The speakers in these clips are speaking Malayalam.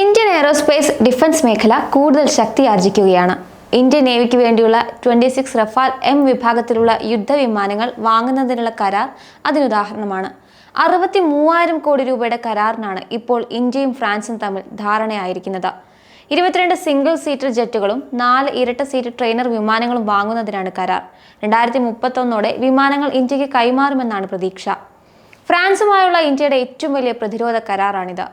ഇന്ത്യൻ എയറോസ്പേസ് ഡിഫൻസ് മേഖല കൂടുതൽ ശക്തി ശക്തിയാർജിക്കുകയാണ് ഇന്ത്യൻ നേവിക്ക് വേണ്ടിയുള്ള ട്വന്റി സിക്സ് റഫാൽ എം വിഭാഗത്തിലുള്ള യുദ്ധവിമാനങ്ങൾ വാങ്ങുന്നതിനുള്ള കരാർ അതിനുദാഹരണമാണ്. അറുപത്തി മൂവായിരം കോടി രൂപയുടെ കരാറിനാണ് ഇപ്പോൾ ഇന്ത്യയും ഫ്രാൻസും തമ്മിൽ ധാരണയായിരിക്കുന്നത്. ഇരുപത്തിരണ്ട് സിംഗിൾ സീറ്റർ ജെറ്റുകളും നാല് ഇരട്ട സീറ്റ് ട്രെയിനർ വിമാനങ്ങളും വാങ്ങുന്നതിനാണ് കരാർ. രണ്ടായിരത്തി മുപ്പത്തൊന്നോടെ വിമാനങ്ങൾ ഇന്ത്യയ്ക്ക് കൈമാറുമെന്നാണ് പ്രതീക്ഷ. ഫ്രാൻസുമായുള്ള ഇന്ത്യയുടെ ഏറ്റവും വലിയ പ്രതിരോധ കരാറാണിത്.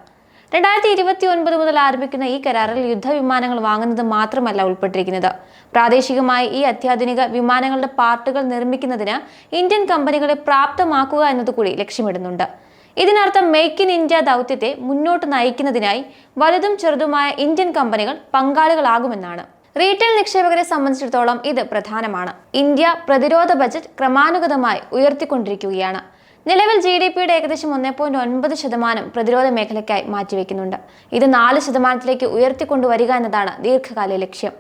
രണ്ടായിരത്തി ഇരുപത്തി ഒൻപത് മുതൽ ആരംഭിക്കുന്ന ഈ കരാറിൽ യുദ്ധവിമാനങ്ങൾ വാങ്ങുന്നത് മാത്രമല്ല ഉൾപ്പെട്ടിരിക്കുന്നത്. പ്രാദേശികമായി ഈ അത്യാധുനിക വിമാനങ്ങളുടെ പാർട്ടുകൾ നിർമ്മിക്കുന്നതിന് ഇന്ത്യൻ കമ്പനികളെ പ്രാപ്തമാക്കുക എന്നതുകൂടി ലക്ഷ്യമിടുന്നുണ്ട്. ഇതിനർത്ഥം മേക്ക് ഇൻ ഇന്ത്യ ദൗത്യത്തെ മുന്നോട്ട് നയിക്കുന്നതിനായി വലുതും ചെറുതുമായ ഇന്ത്യൻ കമ്പനികൾ പങ്കാളികളാകുമെന്നാണ്. റീറ്റെയിൽ നിക്ഷേപകരെ സംബന്ധിച്ചിടത്തോളം ഇത് പ്രധാനമാണ്. ഇന്ത്യ പ്രതിരോധ ബജറ്റ് ക്രമാനുഗതമായി ഉയർത്തിക്കൊണ്ടിരിക്കുകയാണ്. നിലവിൽ ജി ഡി പിയുടെ ഏകദേശം ഒന്നേ പോയിന്റ് ഒൻപത് ശതമാനം പ്രതിരോധ മേഖലയ്ക്കായി മാറ്റിവെക്കുന്നുണ്ട്. ഇത് നാല് ശതമാനത്തിലേക്ക് ഉയർത്തിക്കൊണ്ടുവരിക എന്നതാണ് ദീർഘകാല ലക്ഷ്യം.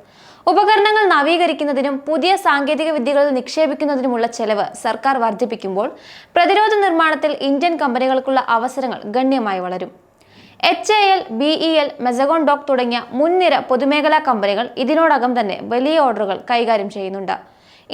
ഉപകരണങ്ങൾ നവീകരിക്കുന്നതിനും പുതിയ സാങ്കേതിക വിദ്യകളിൽ നിക്ഷേപിക്കുന്നതിനുമുള്ള ചെലവ് സർക്കാർ വർദ്ധിപ്പിക്കുമ്പോൾ പ്രതിരോധ നിർമ്മാണത്തിൽ ഇന്ത്യൻ കമ്പനികൾക്കുള്ള അവസരങ്ങൾ ഗണ്യമായി വളരും. H A L B E L Mazagon dock തുടങ്ങിയ മുൻനിര പൊതുമേഖലാ കമ്പനികൾ ഇതിനോടകം തന്നെ വലിയ ഓർഡറുകൾ കൈകാര്യം ചെയ്യുന്നുണ്ട്.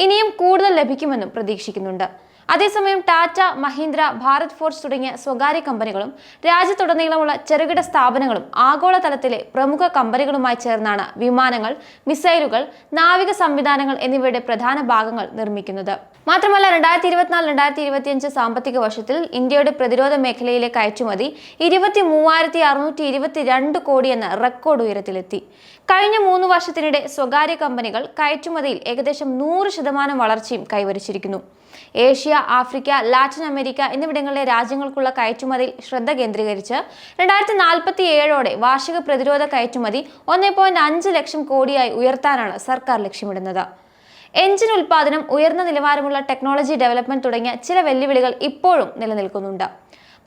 ഇനിയും കൂടുതൽ ലഭിക്കുമെന്നും പ്രതീക്ഷിക്കുന്നുണ്ട്. അതേസമയം ടാറ്റ മഹീന്ദ്ര ഭാരത് ഫോർജ് തുടങ്ങിയ സ്വകാര്യ കമ്പനികളും രാജ്യത്തുടനീളമുള്ള ചെറുകിട സ്ഥാപനങ്ങളും ആഗോളതലത്തിലെ പ്രമുഖ കമ്പനികളുമായി ചേർന്നാണ് വിമാനങ്ങൾ മിസൈലുകൾ നാവിക സംവിധാനങ്ങൾ എന്നിവയുടെ പ്രധാന ഭാഗങ്ങൾ നിർമ്മിക്കുന്നത്. മാത്രമല്ല രണ്ടായിരത്തി ഇരുപത്തിനാല് രണ്ടായിരത്തി ഇരുപത്തിയഞ്ച് സാമ്പത്തിക വർഷത്തിൽ ഇന്ത്യയുടെ പ്രതിരോധ മേഖലയിലെ കയറ്റുമതി ഇരുപത്തി മൂവായിരത്തി അറുന്നൂറ്റി ഇരുപത്തിരണ്ട് കോടി എന്ന റെക്കോർഡ് ഉയരത്തിലെത്തി. കഴിഞ്ഞ മൂന്ന് വർഷത്തിനിടെ സ്വകാര്യ കമ്പനികൾ കയറ്റുമതിയിൽ ഏകദേശം നൂറ് ശതമാനം വളർച്ചയും കൈവരിച്ചിരിക്കുന്നു. ഏഷ്യ ആഫ്രിക്ക ലാറ്റിൻ അമേരിക്ക എന്നിവിടങ്ങളിലെ രാജ്യങ്ങൾക്കുള്ള കയറ്റുമതിയിൽ ശ്രദ്ധ കേന്ദ്രീകരിച്ച് രണ്ടായിരത്തി നാൽപ്പത്തി ഏഴോടെ വാർഷിക പ്രതിരോധ കയറ്റുമതി ഒന്നേ പോയിന്റ് അഞ്ച് ലക്ഷം കോടിയായി ഉയർത്താനാണ് സർക്കാർ ലക്ഷ്യമിടുന്നത്. എഞ്ചിൻ ഉൽപ്പാദനം ഉയർന്ന നിലവാരമുള്ള ടെക്നോളജി ഡെവലപ്മെന്റ് തുടങ്ങിയ ചില വെല്ലുവിളികൾ ഇപ്പോഴും നിലനിൽക്കുന്നുണ്ട്.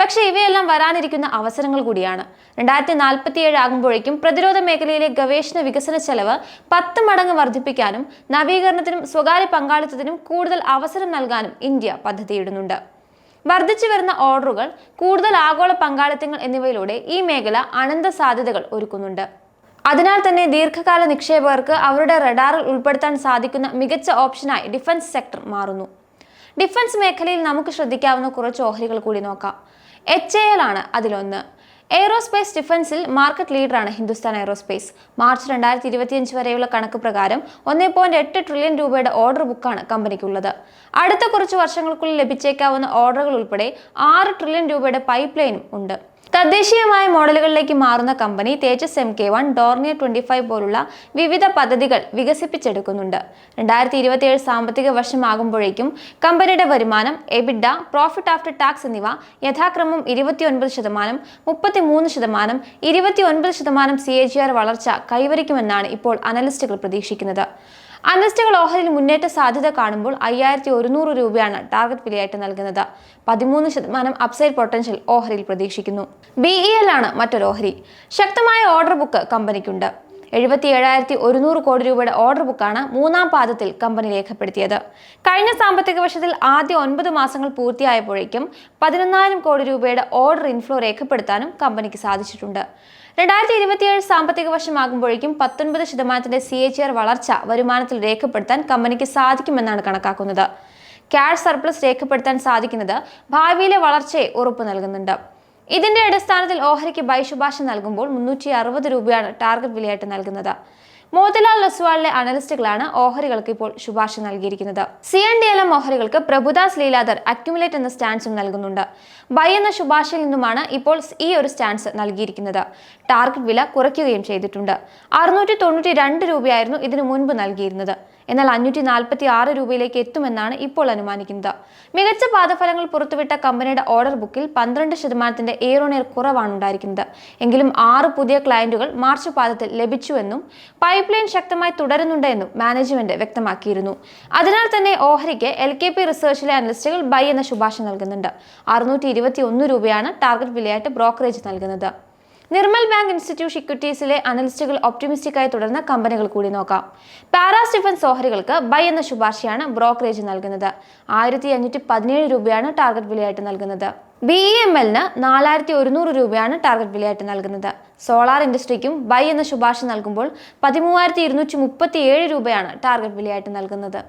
പക്ഷേ ഇവയെല്ലാം വരാനിരിക്കുന്ന അവസരങ്ങൾ കൂടിയാണ്. രണ്ടായിരത്തി നാൽപ്പത്തി ഏഴ് ആകുമ്പോഴേക്കും പ്രതിരോധ മേഖലയിലെ ഗവേഷണ വികസന ചെലവ് പത്ത് മടങ്ങ് വർദ്ധിപ്പിക്കാനും നവീകരണത്തിനും സ്വകാര്യ പങ്കാളിത്തത്തിനും കൂടുതൽ അവസരം നൽകാനും ഇന്ത്യ പദ്ധതിയിടുന്നുണ്ട്. വർദ്ധിച്ചു വരുന്ന ഓർഡറുകൾ കൂടുതൽ ആഗോള പങ്കാളിത്തങ്ങൾ എന്നിവയിലൂടെ ഈ മേഖല അനന്ത സാധ്യതകൾ ഒരുക്കുന്നുണ്ട്. അതിനാൽ തന്നെ ദീർഘകാല നിക്ഷേപകർക്ക് അവരുടെ റഡാറിൽ ഉൾപ്പെടുത്താൻ സാധിക്കുന്ന മികച്ച ഓപ്ഷനായി ഡിഫൻസ് സെക്ടർ മാറുന്നു. ഡിഫൻസ് മേഖലയിൽ നമുക്ക് ശ്രദ്ധിക്കാവുന്ന കുറച്ച് ഓഹരികൾ കൂടി നോക്കാം. എച്ച് എ എൽ ആണ് അതിലൊന്ന്. എയ്റോസ്പേസ് ഡിഫൻസിൽ മാർക്കറ്റ് ലീഡറാണ് ഹിന്ദുസ്ഥാൻ എയ്റോസ്പേസ് മാർച്ച് രണ്ടായിരത്തി ഇരുപത്തിയഞ്ച് വരെയുള്ള കണക്ക് പ്രകാരം ഒന്നേ പോയിന്റ് എട്ട് ട്രില്യൺ രൂപയുടെ ഓർഡർ ബുക്കാണ് കമ്പനിക്കുള്ളത് അടുത്ത കുറച്ച് വർഷങ്ങൾക്കുള്ളിൽ ലഭിച്ചേക്കാവുന്ന ഓർഡറുകൾ ഉൾപ്പെടെ ആറ് ട്രില്യൺ രൂപയുടെ പൈപ്പ് ലൈനും ഉണ്ട്. തദ്ദേശീയമായ മോഡലുകളിലേക്ക് മാറുന്ന company Tejas M K one Dornier twenty five പോലുള്ള വിവിധ പദ്ധതികൾ വികസിപ്പിച്ചെടുക്കുന്നുണ്ട്. രണ്ടായിരത്തി ഇരുപത്തിയേഴ് സാമ്പത്തിക വർഷമാകുമ്പോഴേക്കും കമ്പനിയുടെ വരുമാനം എബിഡ പ്രോഫിറ്റ് ആഫ്റ്റർ ടാക്സ് എന്നിവ യഥാക്രമം ഇരുപത്തിയൊൻപത് ശതമാനം മുപ്പത്തിമൂന്ന് ശതമാനം ഇരുപത്തിയൊൻപത് ശതമാനം സി എ ജി ആർ വളർച്ച കൈവരിക്കുമെന്നാണ് ഇപ്പോൾ അനലിസ്റ്റുകൾ പ്രതീക്ഷിക്കുന്നത്. അനലിസ്റ്റുകൾ ഓഹരിയിൽ മുന്നേറ്റ സാധ്യത കാണുമ്പോൾ അയ്യായിരത്തി ഒരുന്നൂറ് രൂപയാണ് ടാർഗറ്റ് വിലയായിട്ട് നൽകുന്നത്. പതിമൂന്ന് ശതമാനം അപ്സൈഡ് പൊട്ടൻഷ്യൽ ഓഹരിയിൽ പ്രതീക്ഷിക്കുന്നു. ബി ഇ എൽ ആണ് മറ്റൊരു ഓഹരി. ശക്തമായ ഓർഡർ ബുക്ക് കമ്പനിക്കുണ്ട്. എഴുപത്തി ഏഴായിരത്തി ഒരുന്നൂറ് കോടി രൂപയുടെ ഓർഡർ ബുക്കാണ് മൂന്നാം പാദത്തിൽ കമ്പനി രേഖപ്പെടുത്തിയത്. കഴിഞ്ഞ സാമ്പത്തിക വർഷത്തിൽ ആദ്യ ഒൻപത് മാസങ്ങൾ പൂർത്തിയായപ്പോഴേക്കും പതിനൊന്നായിരം കോടി രൂപയുടെ ഓർഡർ ഇൻഫ്ലോ രേഖപ്പെടുത്താനും കമ്പനിക്ക് സാധിച്ചിട്ടുണ്ട്. രണ്ടായിരത്തി ഇരുപത്തിയേഴ് സാമ്പത്തിക വർഷമാകുമ്പോഴേക്കും പത്തൊൻപത് ശതമാനത്തിന്റെ സി എച്ച് ആർ വളർച്ച വരുമാനത്തിൽ രേഖപ്പെടുത്താൻ കമ്പനിക്ക് സാധിക്കുമെന്നാണ് കണക്കാക്കുന്നത്. ക്യാഷ് സർപ്ലസ് രേഖപ്പെടുത്താൻ സാധിക്കുന്നത് ഭാവിയിലെ വളർച്ചയെ ഉറപ്പു നൽകുന്നുണ്ട്. ഇതിന്റെ അടിസ്ഥാനത്തിൽ ഓഹരിക്ക് ബൈ ശുപാർശ നൽകുമ്പോൾ മുന്നൂറ്റി അറുപത് രൂപയാണ് ടാർഗറ്റ് വിലയായിട്ട് നൽകുന്നത്. മോത്തിലാൽ ലസ്വാളിലെ അനലിസ്റ്റുകളാണ് ഓഹരികൾക്ക് ഇപ്പോൾ ശുപാർശ നൽകിയിരിക്കുന്നത്. C N D L M ഓഹരികൾക്ക് Prabhudas Lilladher accumulate എന്ന സ്റ്റാൻസും നൽകുന്നുണ്ട്. ബൈ എന്ന ശുപാർശയിൽ നിന്നുമാണ് ഇപ്പോൾ ഈ ഒരു സ്റ്റാൻസ് നൽകിയിരിക്കുന്നത്. ടാർഗറ്റ് വില കുറയ്ക്കുകയും ചെയ്തിട്ടുണ്ട്. അറുന്നൂറ്റി രൂപയായിരുന്നു ഇതിനു മുൻപ് നൽകിയിരുന്നത്. എന്നാൽ അഞ്ഞൂറ്റി നാൽപ്പത്തി ആറ് രൂപയിലേക്ക് എത്തുമെന്നാണ് ഇപ്പോൾ അനുമാനിക്കുന്നത്. മികച്ച പാദഫലങ്ങൾ പുറത്തുവിട്ട കമ്പനിയുടെ ഓർഡർ ബുക്കിൽ പന്ത്രണ്ട് ശതമാനത്തിന്റെ ഏറോണിയർ കുറവാണ് ഉണ്ടായിരിക്കുന്നത്. എങ്കിലും ആറ് പുതിയ ക്ലയന്റുകൾ മാർച്ച് പാദത്തിൽ ലഭിച്ചുവെന്നും പൈപ്പ് ലൈൻ ശക്തമായി തുടരുന്നുണ്ട് എന്നും മാനേജ്മെന്റ് വ്യക്തമാക്കിയിരുന്നു. അതിനാൽ തന്നെ ഓഹരിക്ക് എൽ കെ പി റിസർച്ചിലെ അനലിസ്റ്റുകൾ ബൈ എന്ന ശുപാർശ നൽകുന്നുണ്ട്. അറുന്നൂറ്റി രൂപയാണ് ടാർഗറ്റ് വിലയായിട്ട് ബ്രോക്കറേജ് നൽകുന്നത്. നിർമ്മൽ ബാങ്ക് ഇൻസ്റ്റിറ്റ്യൂട്ട് ഇക്വിറ്റീസിലെ അനലിസ്റ്റുകൾ ഒപ്റ്റിമിസ്റ്റിക്കായി തുടർന്ന കമ്പനികൾ കൂടി നോക്കാം. പാരാ സ്റ്റീഫൻ സോഹരികൾക്ക് ബൈ എന്ന ശുപാർശയാണ് ബ്രോക്കറേജ് നൽകുന്നത്. ആയിരത്തി അഞ്ഞൂറ്റി പതിനേഴ് രൂപയാണ് ടാർഗറ്റ് വിലയായിട്ട് നൽകുന്നത്. ബി ഇ എം എല്ലിന് നാലായിരത്തി ഒരുന്നൂറ് രൂപയാണ് ടാർഗറ്റ് വിലയായിട്ട് നൽകുന്നത്. സോളാർ ഇൻഡസ്ട്രിക്കും ബൈ എന്ന ശുപാർശ നൽകുമ്പോൾ പതിമൂവായിരത്തി ഇരുന്നൂറ്റി മുപ്പത്തി ഏഴ് രൂപയാണ് ടാർഗറ്റ് വിലയായിട്ട് നൽകുന്നത്.